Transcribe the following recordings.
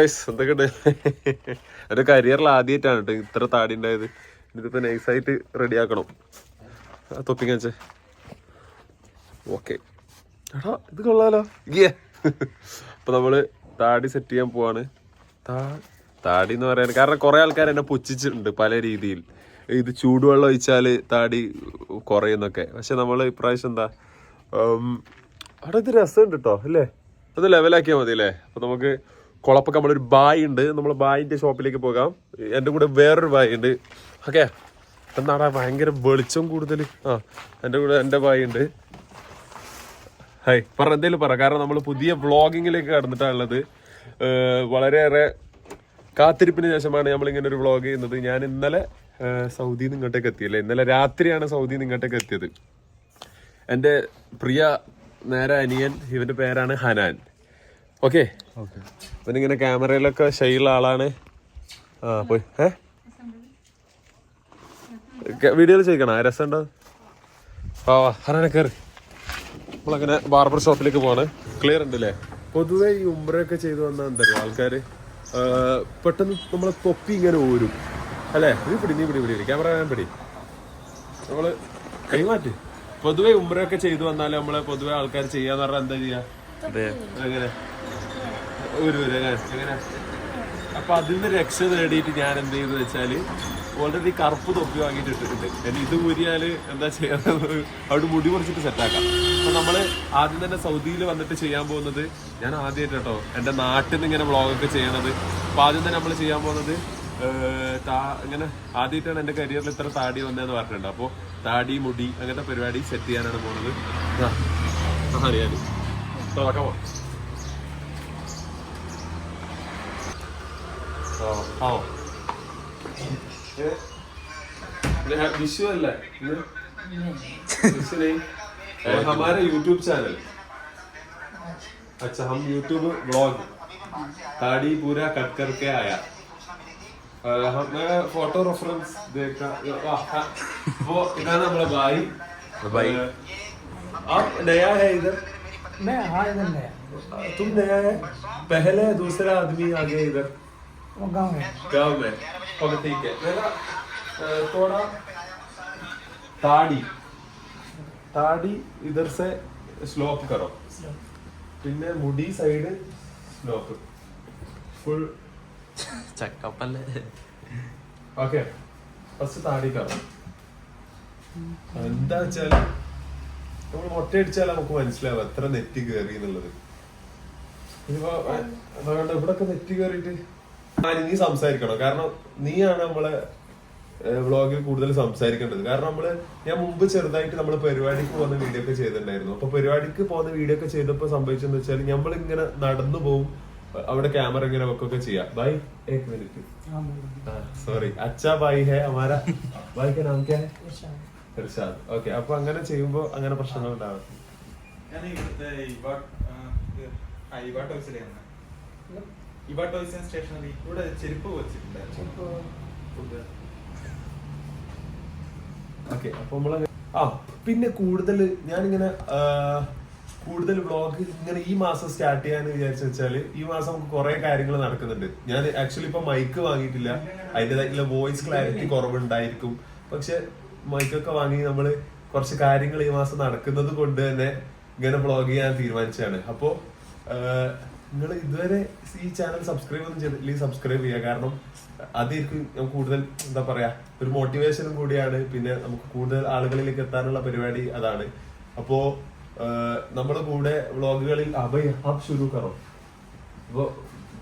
എന്തൊക്കെയുണ്ട് എന്റെ കരിയറിൽ ആദ്യമായിട്ടാണ് കേട്ടോ ഇത്ര താടി ഉണ്ടായത് ഇതിപ്പോ നൈസായിട്ട് റെഡി ആക്കണം. തൊപ്പിങ് വെച്ചേ. ഓക്കെ എടാ ഇത് കൊള്ളാലോ. ഗിയേ അപ്പൊ നമ്മൾ താടി സെറ്റ് ചെയ്യാൻ പോവാണ്. താ- താടി എന്ന് പറയാൻ കാരണം കുറെ ആൾക്കാർ എന്നെ പുച്ഛിച്ചിട്ടുണ്ട് പല രീതിയിൽ. ഇത് ചൂടുവെള്ളം ഒഴിച്ചാൽ താടി കുറയുന്നൊക്കെ. പക്ഷെ നമ്മൾ ഇപ്രാവശ്യം എന്താ അവിടെ ഇത് രസമുണ്ട് കേട്ടോ അല്ലേ? അത് ലെവലാക്കിയാൽ മതി അല്ലേ അപ്പൊ നമുക്ക് കുളപ്പൊക്കെ നമ്മളൊരു ബായ് ഉണ്ട്. നമ്മൾ ബായിന്റെ ഷോപ്പിലേക്ക് പോകാം. എന്റെ കൂടെ വേറൊരു ബായ് ഉണ്ട്. ഓക്കെ? എന്നാടാ ഭയങ്കര വെളിച്ചം കൂടുതൽ ആ എന്റെ കൂടെ എന്റെ ബായ് ഉണ്ട്. ഹായ് പറ എന്തേലും പറ. കാരണം നമ്മൾ പുതിയ വ്ളോഗിങ്ങിലേക്ക് കടന്നിട്ടാണുള്ളത് വളരെയേറെ കാത്തിരിപ്പിന് ശേഷമാണ് നമ്മളിങ്ങനെ ഒരു വ്ളോഗ് ചെയ്യുന്നത്. ഞാൻ ഇന്നലെ സൗദി സൗദിയിൽ നിന്ന് ഇങ്ങോട്ടേക്ക് എത്തിയല്ലേ? ഇന്നലെ രാത്രിയാണ് സൗദിയിൽ നിന്ന് ഇങ്ങോട്ടേക്ക് എത്തിയത്. എന്റെ പ്രിയ നേരെ അനിയൻ ഇവന്റെ പേരാണ് ഹനാൻ. ഓക്കെ? ഓക്കെ. ഇവനിങ്ങനെ ക്യാമറയിലൊക്കെ ശൈലുള്ള ആളാണ്. ആ പോയി. ഏ? വീഡിയോയിൽ ചോദിക്കണോ? രസമുണ്ടോ? ആ ഹനാനെ കയറി നമ്മളങ്ങനെ ബാർബർ ഷോപ്പിലേക്ക് പോവാണ്. ക്ലിയർ ഉണ്ട് അല്ലേ പൊതുവേ ഈ ഉംറയൊക്കെ ചെയ്തു വന്നാൽ എന്താ പറയുക ആൾക്കാര്? ആ, പെട്ടെന്ന് നമ്മളെ തൊപ്പി ഇങ്ങനെ ഊരും. അല്ലേ? നീ പിടി നീ പിടി പിടി ക്യാമറ ഞാൻ പിടി. നമ്മൾ കൈമാറ്റ് പൊതുവെ ഉംറയൊക്കെ ചെയ്തു വന്നാൽ നമ്മളെ പൊതുവേ ആൾക്കാർ ചെയ്യാന്ന് പറഞ്ഞാൽ എന്താ ചെയ്യാ? അതെ. ഒരു അപ്പൊ അതിൽ നിന്ന് രക്ഷ നേടിയിട്ട് ഞാൻ എന്ത് ചെയ്തു വെച്ചാൽ ഓൾറെഡി കറുപ്പ് തൊപ്പി വാങ്ങിയിട്ട് ഇട്ടിട്ടുണ്ട്. ഇനി ഇത് ഊരിയാൽ എന്താ ചെയ്യാന്ന് അവിടെ മുടി കുറച്ചിട്ട് സെറ്റാക്കാം അപ്പൊ നമ്മൾ ആദ്യം തന്നെ സൗദിയിൽ വന്നിട്ട് ചെയ്യാൻ പോകുന്നത് ഞാൻ ആദ്യമായിട്ട് കേട്ടോ എന്റെ നാട്ടിൽ നിന്ന് ഇങ്ങനെ വ്ളോഗൊക്കെ ചെയ്യണത്. അപ്പൊ ആദ്യം തന്നെ നമ്മൾ ചെയ്യാൻ പോകുന്നത് ഇങ്ങനെ ആദ്യമായിട്ടാണ് എന്റെ കരിയറിൽ ഇത്ര താടി വന്നതെന്ന് പറഞ്ഞിട്ടുണ്ട്. അപ്പോൾ താടി മുടി അങ്ങനത്തെ പരിപാടി സെറ്റ് ചെയ്യാനാണ് പോണത് അറിയാലോ. തുറക്കാമോ हाँ आओ ये ये विशु अल्लाह विशु नहीं और हमारे YouTube चैनल अच्छा हम YouTube ब्लॉग ताड़ी पूरा कट करके आया अ, हम मैं फोटो रेफरेंस देखा आ, हाँ, वो इधर हमारा भाई भाई। अ, आप नया है इधर मैं हाँ इधर नया तुम नया है पहले दूसरा आदमी आ गया इधर वो गाँव में गांव में ओके ठीक है मेरा अ, थोड़ा ताड़ी ताड़ी इधर से स्लोप करो പിന്നെ മുടി സൈഡ് സ്ലോപ്പ് ഫുൾ ചക്കപ്പല്ലേ ഓക്കെ ഫസ്റ്റ് താടി കയറും എന്താ വെച്ചാല് നമ്മൾ മുട്ടയടിച്ചാൽ നമുക്ക് മനസ്സിലാവും എത്ര നെറ്റ് കയറി എന്നുള്ളത് ഇനിയിപ്പോ അതുകൊണ്ട് ഇവിടൊക്കെ നെറ്റ് കയറിയിട്ട് ഞാൻ നീ സംസാരിക്കണം. കാരണം നീയാണ് നമ്മളെ വ്ളോഗിൽ കൂടുതൽ സംസാരിക്കേണ്ടത്. കാരണം നമ്മൾ ഞാൻ മുമ്പ് ചെറുതായിട്ട് നമ്മൾ പരിപാടിക്ക് പോകുന്ന വീഡിയോ ഒക്കെ ചെയ്തിട്ടുണ്ടായിരുന്നു. അപ്പൊ പരിപാടിക്ക് പോകുന്ന വീഡിയോ ഒക്കെ ചെയ്തപ്പോൾ സംഭവിച്ചെന്ന് വെച്ചാൽ നമ്മൾ ഇങ്ങനെ നടന്നു പോകും അവിടെ ക്യാമറ ഇങ്ങനെ വെക്കൊക്കെ ചെയ്യാം. ബൈ ഏക് മിനിറ്റ്. സോറി അച്ഛാ ബൈ ഹേ അമാര? ബൈ കെ നാം ക്യാ ഓക്കെ അപ്പൊ അങ്ങനെ ചെയ്യുമ്പോൾ അങ്ങനെ പ്രശ്നങ്ങൾ ഉണ്ടാവും. ഞാൻ ഇവാ ടോയ്സ് ആൻഡ് സ്റ്റേഷനറി ഇവിടെ ചെരുപ്പ് വെച്ചിട്ടുണ്ടായിരുന്നു. ഫുഡ്. ഓക്കെ അപ്പൊ നമ്മൾ ആ പിന്നെ കൂടുതൽ ഞാനിങ്ങനെ കൂടുതൽ വ്ളോഗ് ഇങ്ങനെ ഈ മാസം സ്റ്റാർട്ട് ചെയ്യാന്ന് വിചാരിച്ചു വെച്ചാൽ ഈ മാസം നമുക്ക് കുറെ കാര്യങ്ങൾ നടക്കുന്നുണ്ട്. ഞാൻ ആക്ച്വലി ഇപ്പൊ മൈക്ക് വാങ്ങിയിട്ടില്ല. അതിന്റെതായിട്ടുള്ള വോയിസ് ക്ലാരിറ്റി കുറവുണ്ടായിരിക്കും. പക്ഷെ മൈക്കൊക്കെ വാങ്ങി നമ്മൾ കുറച്ച് കാര്യങ്ങൾ ഈ മാസം നടക്കുന്നത് കൊണ്ട് തന്നെ ഇങ്ങനെ വ്ളോഗ് ചെയ്യാൻ തീരുമാനിച്ചാണ് അപ്പോ നിങ്ങൾ ഇതുവരെ ഈ ചാനൽ സബ്സ്ക്രൈബ് ഒന്നും ചെയ്തില്ല സബ്സ്ക്രൈബ് ചെയ്യുക കാരണം അതായിരിക്കും നമുക്ക് കൂടുതൽ എന്താ പറയാ ഒരു മോട്ടിവേഷനും കൂടിയാണ്. പിന്നെ നമുക്ക് കൂടുതൽ ആളുകളിലേക്ക് എത്താനുള്ള പരിപാടി അതാണ്. അപ്പോ നമ്മുടെ കൂടെ വ്ളോഗുകളിൽ അഭയ ആപ് ശുരു കറോ അപ്പോ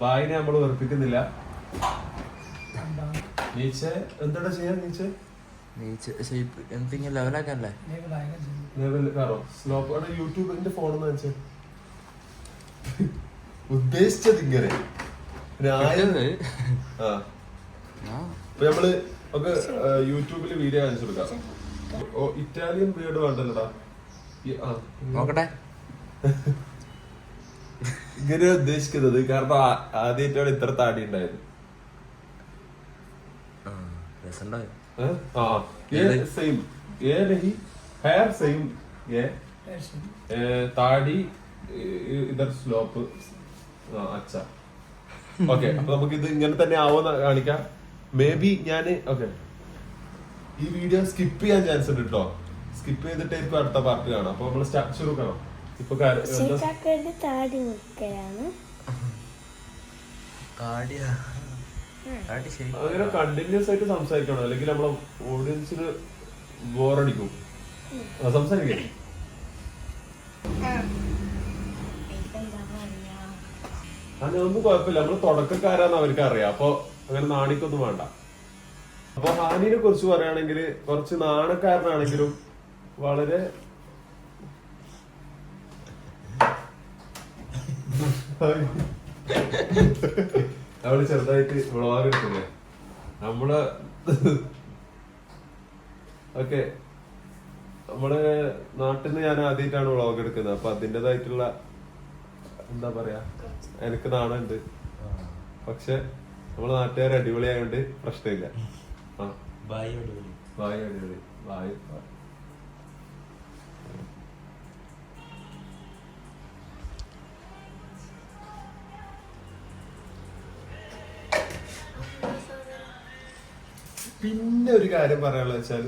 ബായിനെ നമ്മൾ ഉറപ്പിക്കുന്നില്ല നീച്ച എന്താ ചെയ്യാൻ നീച്ച? നീച്ച ലെവൽ കാറോ. സ്ലോപ്പ് യൂട്യൂബിന്റെ ഫോണെന്ന് എന്ന് വെച്ചാൽ ഉദ്ദേശിച്ചത് ഇങ്ങനെ. നമ്മൾ ഒക്കെ യൂട്യൂബിൽ വീഡിയോ കാണിച്ചു കൊടുക്കാം. ഓ ഇറ്റാലിയൻ ബിയർഡ് വേണ്ടല്ലോടാ. നോക്കട്ടെ. ഇങ്ങനെ ഉദ്ദേശിക്കുന്നത്. കാരണം ആദ്യമായിട്ടാണ് ഇത്ര താടി ഉണ്ടായത്. ഏ? ആ. ये ഏത്? അച്ഛ. ഓക്കെ അപ്പൊ നമുക്ക് ഇത് ഇങ്ങനെ തന്നെ ആവുമെന്ന് കാണിക്കാം. മേ ബി ഞാൻ ഓക്കെ. ഈ വീഡിയോ സ്കിപ്പ് ചെയ്യാൻ ചാൻസ് ഉണ്ട് കേട്ടോ സ്കിപ്പ് ചെയ്തിട്ടായിരിക്കും അടുത്ത പാർട്ട് കാണാം. അപ്പൊ നമ്മൾ സ്റ്റാർട്ട് ചെറുക്കണം ഇപ്പൊ അങ്ങനെ കണ്ടിന്യൂസ് ആയിട്ട് സംസാരിക്കണം. അല്ലെങ്കിൽ നമ്മളെ ഓഡിയൻസിന് ബോറടിക്കും സംസാരിക്കാം. ഒന്നും കുഴപ്പമില്ല. നമ്മൾ തുടക്കക്കാരാന്ന് അവർക്ക് അറിയാം. അപ്പൊ അങ്ങനെ നാണിക്കൊന്നും വേണ്ട. അപ്പൊ ഹാനിനെ കുറിച്ച് പറയുകയാണെങ്കിൽ കുറച്ച് നാണക്കാരനാണെങ്കിലും വളരെ അവൾ ചെറുതായിട്ട് വ്ളോഗ് നമ്മൾ ഓക്കെ. നമ്മൾ നാട്ടിൽ നിന്ന് ഞാൻ ആദ്യമായിട്ടാണ് വ്ളോഗ് എടുക്കുന്നത്. അപ്പൊ അതിന്റെതായിട്ടുള്ള എന്താ പറയാ? എനിക്ക് നാണുണ്ട്. പക്ഷെ നമ്മളെ നാട്ടുകാർ അടിപൊളിയായോണ്ട് പ്രശ്നമില്ല. അടിപൊളി. വായു അടിപൊളി. വായു പിന്നെ ഒരു കാര്യം പറയാനുള്ള വെച്ചാൽ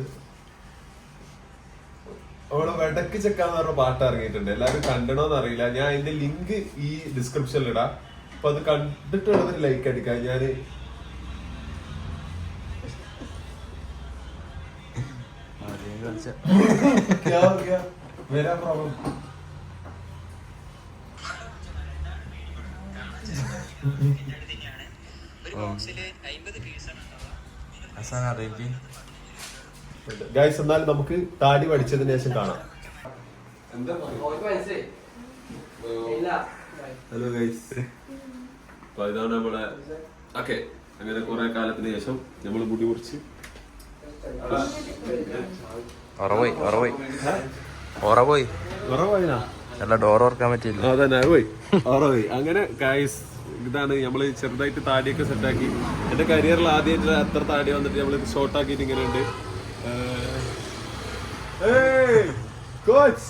അവിടെ വെടക്ക് ചെക്കാന്ന് പറഞ്ഞ പാട്ട് ഇറങ്ങിയിട്ടുണ്ട്. എല്ലാവരും കണ്ടണോന്ന് അറിയില്ല. ഞാൻ അതിന്റെ ലിങ്ക് ഈ ഡിസ്ക്രിപ്ഷനിൽ ഇടാം. അപ്പൊ അത് കണ്ടിട്ടുള്ളതിന് ലൈക്ക് അടിക്കാം ഞാൻ വരാ അറിയിക്കും. ഗൈസ് എന്നാൽ നമുക്ക് താടി പഠിച്ചതിന് ശേഷം കാണാം. ഹലോ ഗൈസ് അപ്പൊ ഇതാണ് നമ്മളെ ഓക്കെ. അങ്ങനെ കുറെ കാലത്തിന് ശേഷം നമ്മൾ മുടി മുറിച്ച് ഉറവായി ഉറവായി. അല്ല ഡോർ ഓർക്കാൻ പറ്റില്ല അങ്ങനെ ഗൈസ് ഇതാണ് നമ്മൾ ചെറുതായിട്ട് താടിയൊക്കെ സെറ്റാക്കി എന്റെ കരിയറിൽ ആദ്യമായിട്ട് അത്ര താടി വന്നിട്ട് നമ്മൾ ഷോർട്ടാക്കിയിട്ട് ഇങ്ങനെ ഉണ്ട്. കോച്ച്.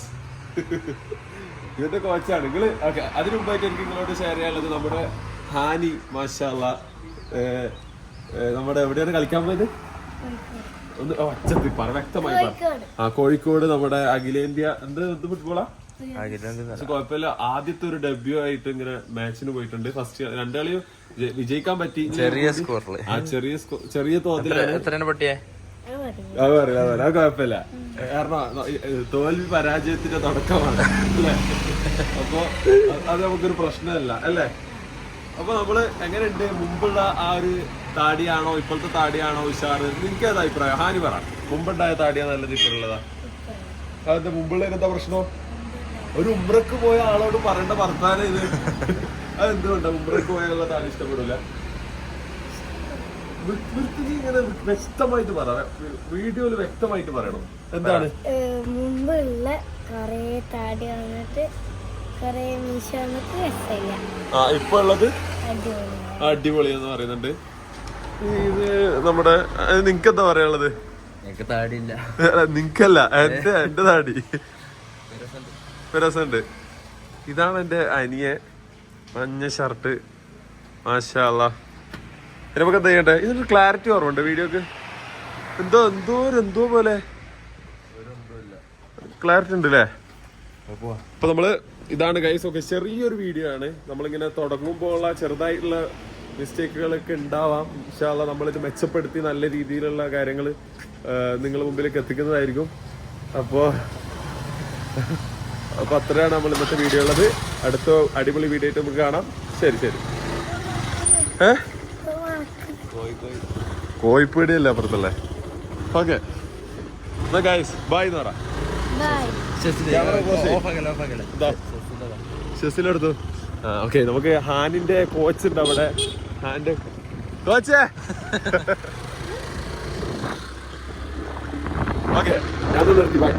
ഇവന്റെ കോച്ചാണ് നിങ്ങൾ ഓക്കെ അതിനു മുമ്പായിട്ട് എനിക്ക് നിങ്ങളോട് ഷെയർ ചെയ്യാനുള്ളത് നമ്മുടെ ഹാനി മാഷാല്ല. നമ്മുടെ എവിടെയാണ് കളിക്കാൻ പോയത്? ഒന്ന് ഒച്ചത്തി പറ വ്യക്തമായി ആ കോഴിക്കോട് നമ്മുടെ അഖിലേന്ത്യ എന്ത് എന്ത് ഫുട്ബോളാ കുഴപ്പമില്ല. ആദ്യത്തെ ഒരു ഡെബ്യൂ ആയിട്ട് ഇങ്ങനെ മാച്ചിന് പോയിട്ടുണ്ട്. ഫസ്റ്റ് രണ്ടാളിയും ജെ- വിജയിക്കാൻ പറ്റി. ചെറിയ സ്കോറിൽ ആ ചെറിയ സ്കോർ ചെറിയ തോതിലാണ്. എത്രയാണ് പട്ടിയെ? അത് പറയും അത് പറയാം കുഴപ്പമില്ല. കാരണം തോൽവി പരാജയത്തിന്റെ തുടക്കമാണ് അല്ലേ? അപ്പൊ അത് നമുക്കൊരു പ്രശ്നമല്ല അല്ലേ? അപ്പൊ നമ്മൾ എങ്ങനെയുണ്ട്? മുമ്പുള്ള ആ ഒരു താടിയാണോ ഇപ്പോഴത്തെ താടിയാണോ ഉഷാറ് നിനക്ക് ഏതാ അഭിപ്രായം? ഹാനി പറ. മുമ്പുണ്ടായ താടിയാ നല്ലത് ഇപ്പോഴുള്ളതാ? അതിന്റെ മുമ്പുള്ള എന്താ പ്രശ്നം? ഒരു ഉമ്രക്ക് പോയ ആളോട് പറയേണ്ട വർത്താനം ഇത്. അതെന്തുകൊണ്ടാ? ഉമ്രക്ക് പോയുള്ള താടി ഇഷ്ടപ്പെടില്ല വൃത്തിക്ക് ഇങ്ങനെ വ്യക്തമായിട്ട് പറ. വീഡിയോയിൽ വ്യക്തമായിട്ട് പറയണം. എന്താണ്? മുമ്പുള്ള കൊറേ താടി വന്നിട്ട് കൊറേ മീശ വന്നിട്ട് രസമില്ല. ആ ഇപ്പൊ ഉള്ളത്? അടിപൊളി എന്ന് പറയുന്നുണ്ട്. ഇത് നമ്മുടെ നിനക്ക് എന്താ പറയാനുള്ളത്? നിനക്കല്ല എന്റെ എന്റെ താടി. രസമുണ്ട്. ഇതാണ് എന്റെ അനിയെ മഞ്ഞ ഷർട്ട്. മാഷാല്ല നമുക്ക് എന്താ ചെയ്യണ്ടേ? ഇതിനൊരു ക്ലാരിറ്റി ഓർമ്മയുണ്ട് വീഡിയോക്ക്? എന്തോ എന്തോ എന്തോ പോലെ. ക്ലാരിറ്റി ഉണ്ട് അല്ലേ അപ്പൊ നമ്മൾ ഇതാണ് ഗൈസ് ഒക്കെ ചെറിയൊരു വീഡിയോ ആണ്. നമ്മളിങ്ങനെ തുടങ്ങുമ്പോൾ ഉള്ള ചെറുതായിട്ടുള്ള മിസ്റ്റേക്കുകളൊക്കെ ഉണ്ടാവാം. ഇൻഷാല്ല നമ്മളിത് മെച്ചപ്പെടുത്തി നല്ല രീതിയിലുള്ള കാര്യങ്ങൾ നിങ്ങൾ മുമ്പിലേക്ക് എത്തിക്കുന്നതായിരിക്കും. അപ്പോ അപ്പൊ അത്രയാണ് നമ്മൾ ഇന്നത്തെ വീഡിയോ ഉള്ളത്. അടുത്ത അടിപൊളി വീഡിയോ ആയിട്ട് നമുക്ക് കാണാം. ശരി ശരി. ഏ? കോഴിപ്പേടിയല്ല അപ്പുറത്തല്ലേ ഓക്കെ. ഗൈസ് ബൈ എന്ന് പറ. ഷെസിലെടുത്തു ഓക്കെ നമുക്ക് ഹാനിന്റെ കോച്ച് ഉണ്ട് അവിടെ. ഹാന്റെ കോച്ച് ഓക്കെ. ഞാൻ നിർത്തി ബൈ